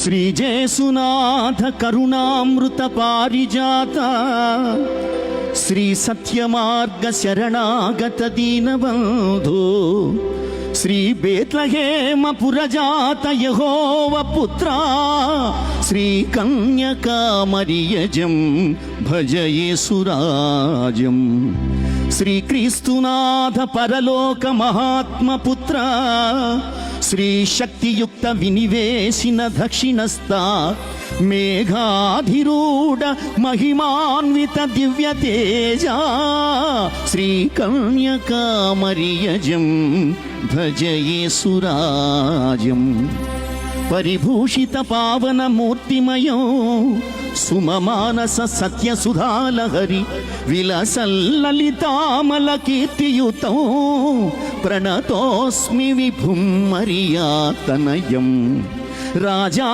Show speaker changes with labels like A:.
A: శ్రీజేసునాథ కరుణామృత పారిజాత శ్రీ సత్యమార్గ శరణాగత దీనబంధు శ్రీ బేత్లహేమ పురజాత యహోవ పుత్ర శ్రీ కన్యకామరియజం భజయేసురాజం శ్రీక్రీస్తునాథ పరలోక మహాత్మ పుత్ర శ్రీశక్తియుక్త వినివేశిన దక్షిణస్థ మేఘాధిరూఢ మహిమాన్విత దివ్య తేజ శ్రీ కన్యకామరియజం భజయేసురాజం పరిభూషిత పావన మూర్తిమయో సుమమానస సత్య సుధాలహరి విలసల్లలితామల కీర్తియుతం ప్రణతోస్మి విభుం మరియాతనయం రాజా